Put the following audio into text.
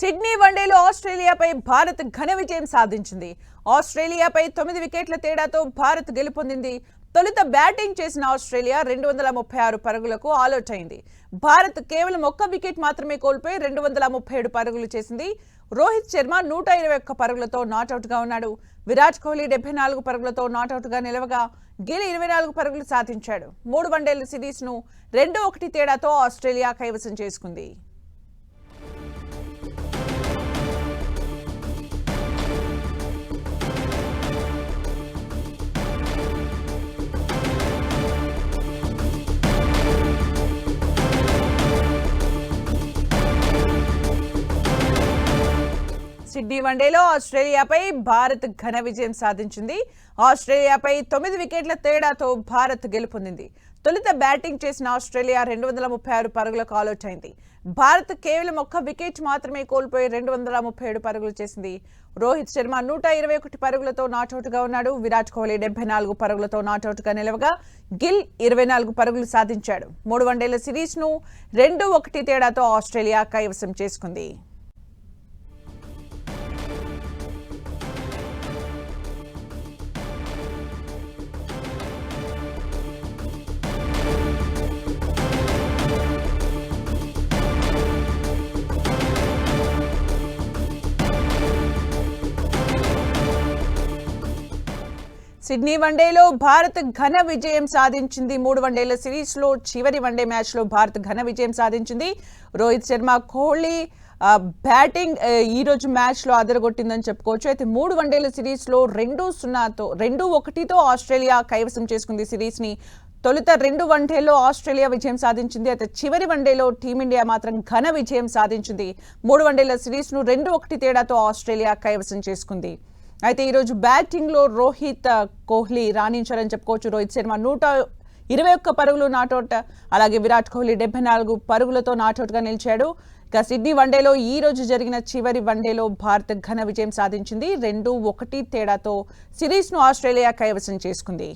Sydney వన్డేలో ఆస్ట్రేలియాపై భారత్ ఘన విజయం సాధించింది. ఆస్ట్రేలియాపై తొమ్మిది వికెట్ల తేడాతో భారత్ గెలుపొందింది. తొలుత బ్యాటింగ్ చేసిన ఆస్ట్రేలియా రెండు వందల ముప్పై ఆరు పరుగులకు ఆలౌట్ అయింది భారత్ కేవలం ఒక్క వికెట్ మాత్రమే కోల్పోయి రెండు వందల ముప్పై ఏడు పరుగులు చేసింది. రోహిత్ శర్మ నూట ఇరవై ఒక్క పరుగులతో నాటౌట్ ఉన్నాడు. విరాట్ కోహ్లీ డెబ్బై నాలుగు పరుగులతో నాటౌట్ నిలవగా గిల్ ఇరవై నాలుగు పరుగులు సాధించాడు. మూడు వన్డేల సిరీస్ను రెండు ఒకటి తేడాతో ఆస్ట్రేలియా కైవసం చేసుకుంది. సిడ్నీ వన్డేలో ఆస్ట్రేలియాపై భారత్ ఘన విజయం సాధించింది. ఆస్ట్రేలియాపై తొమ్మిది వికెట్ల తేడాతో భారత్ గెలుపొందింది. తొలుత బ్యాటింగ్ చేసిన ఆస్ట్రేలియా రెండు వందల ముప్పై ఆరు పరుగులకు ఆలౌట్ అయింది భారత్ కేవలం ఒక్క వికెట్ మాత్రమే కోల్పోయి రెండు వందల ముప్పై ఏడు పరుగులు చేసింది. రోహిత్ శర్మ నూట ఇరవై ఒకటి పరుగులతో నాటౌట్ ఉన్నాడు. విరాట్ కోహ్లీ డెబ్బై నాలుగు పరుగులతో నాటౌట్ నిలవగా గిల్ ఇరవై నాలుగు పరుగులు సాధించాడు. మూడు వన్డేల సిరీస్ను రెండు ఒకటి తేడాతో ఆస్ట్రేలియా కైవసం చేసుకుంది. సిడ్నీ వన్డేలో భారత్ ఘన విజయం సాధించింది. మూడు వన్డేల సిరీస్లో చివరి వన్డే మ్యాచ్లో భారత్ ఘన విజయం సాధించింది. రోహిత్ శర్మ కోహ్లీ బ్యాటింగ్ ఈరోజు ఈ రోజు మ్యాచ్లో అదరగొట్టిందని చెప్పుకోవచ్చు. అయితే మూడు వన్డేల సిరీస్లో రెండు సున్నాతో రెండు ఒకటితో ఆస్ట్రేలియా కైవసం చేసుకుంది సిరీస్ని తొలుత రెండు వన్డేలో ఆస్ట్రేలియా విజయం సాధించింది. అయితే చివరి వన్డేలో టీమిండియా మాత్రం ఘన విజయం సాధించింది. మూడు వన్డేల సిరీస్ను రెండు ఒకటి తేడాతో ఆస్ట్రేలియా కైవసం చేసుకుంది. అయితే ఈరోజు బ్యాటింగ్లో రోహిత్ కోహ్లీ రాణించారని చెప్పుకోవచ్చు. రోహిత్ శర్మ నూట ఇరవై ఒక్క పరుగులు నాటౌట్ అలాగే విరాట్ కోహ్లీ డెబ్బై నాలుగు పరుగులతో నాటౌట్గా నిలిచాడు. ఇక సిడ్నీ వన్డేలో ఈ రోజు జరిగిన చివరి వన్డేలో భారత్ ఘన విజయం సాధించింది. రెండు ఒకటి తేడాతో సిరీస్ను ఆస్ట్రేలియా కైవసం చేసుకుంది.